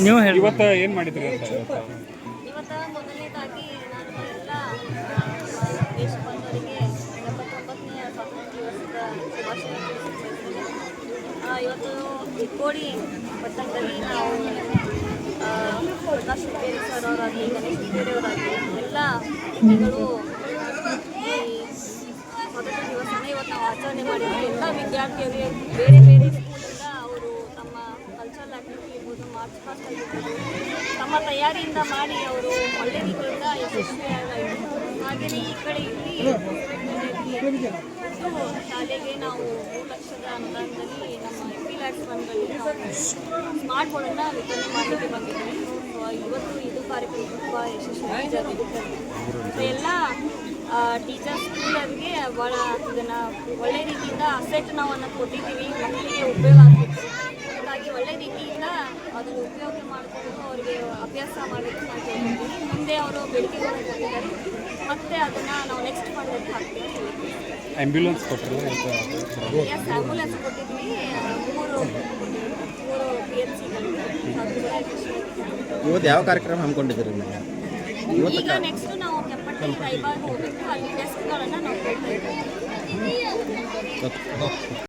ನೀವು ಹೇಳಿ. ಇವತ್ತು ಏನು ಮಾಡಿದ್ರಿ ಅಂತ ಇವತ್ತು ಮೊದಲನೇದಾಗಿ ನಾನು ಎಲ್ಲ ದೇಶ ಬಂದವರಿಗೆ ಎಪ್ಪತ್ತೊಂಬತ್ತನೇ ಸ್ವಾತಂತ್ರ್ಯ ದಿವಸದ ಶುಭಾಶಯ ಆ, ಇವತ್ತು ಚಿಕ್ಕೋಡಿ ಪಟ್ಟಣದಲ್ಲಿ ನಾವು ಆ, ಪ್ರಕಾಶ್ ಹುಕ್ಕೇರಿ ಸರ್ ಅವರಾಗಲಿ ಗಣೇಶ್ ಹುಕ್ಕೇರಿ ಅವರಾಗಲಿ ಎಲ್ಲ ವ್ಯಕ್ತಿಗಳು ಈ ಸ್ವಾತಂತ್ರ್ಯ ದಿವಸನ ಆಚರಣೆ ಮಾಡಿದ್ವಿ ಎಲ್ಲ ವಿದ್ಯಾರ್ಥಿಯರಿಗೆ ಬೇರೆ ಬೇರೆ ಸ್ಕೂಲಿಂದ ಅವರು ತಮ್ಮ ಕಲ್ಚರಲ್ ಆಕ್ಟಿವಿಟಿ ಇರ್ಬೋದು ಮಾರ್ಚ್ ಪಾಸ್ಟ್ ಆಗಿರ್ಬೋದು ತಮ್ಮ ತಯಾರಿಯಿಂದ ಮಾಡಿ ಅವರು ಒಳ್ಳೆ ರೀತಿಯಿಂದ ಯಶಸ್ವಿಯಾಗಿದ್ದಾರೆ ಹಾಗೆಯೇ ಈ ಕಡೆ ಇಲ್ಲಿ ಶಾಲೆಗೆ ನಾವು ಮೂರು ಲಕ್ಷದ ಅನುದಾನದಲ್ಲಿ ನಮ್ಮ ಎಂ ಪಿ ಲ್ಯಾಕ್ಸ್ ನಾವು ಸ್ಮಾರ್ಟ್ ಬೋರ್ಡನ್ನು ವಿತರಣೆ ಮಾಡಲಿಕ್ಕೆ ಬಂದಿದ್ದೀವಿ. ಇವತ್ತು ಇದು ಕಾರ್ಯಕ್ರಮ ತುಂಬ ಯಶಸ್ವಿಯಾಗಿ ಜರುಗಿದೆ ಸೊ ಎಲ್ಲ ಟೀಚರ್ಸ್ ಸ್ಕೂಲರ್ಗೆ ಭಾಳ ಇದನ್ನು ಒಳ್ಳೆ ರೀತಿಯಿಂದ ಅಸೆಟ್ ನಾವು ಅನ್ನೋದು ಕೊಟ್ಟಿದ್ದೀವಿ ಮಕ್ಕಳಿಗೆ ಉಪಯೋಗ ಆಗಬೇಕು ಹಾಗಾಗಿ ಒಳ್ಳೆ ರೀತಿಯಿಂದ ಅದನ್ನು ಉಪಯೋಗ ಮಾಡಿಕೊಂಡು ಅವರಿಗೆ ಅಭ್ಯಾಸ ಮಾಡಬೇಕು ಅಂತ ಹೇಳ್ತೀವಿ. ಮುಂದೆ ಅವರು ಬೆಳಿಗ್ಗೆ ಮತ್ತೆ ಅದನ್ನು ನಾವು ನೆಕ್ಸ್ಟ್ ಮಾಡೋದಕ್ಕೆ ಹಾಕ್ತೀವಿ. ಆ್ಯಂಬ್ಯುಲೆನ್ಸ್ ಕೊಟ್ಟರು ಎಸ್ ಆ್ಯಂಬುಲೆನ್ಸ್ ಕೊಟ್ಟಿದ್ವಿ ಮೂರು ಮೂರು ಪಿ ಇವತ್ತು ಯಾವ ಕಾರ್ಯಕ್ರಮ ಹಮ್ಮಿಕೊಂಡಿದ್ದೀರಿ ಈಗ next Then fiber hoping to early desk color na not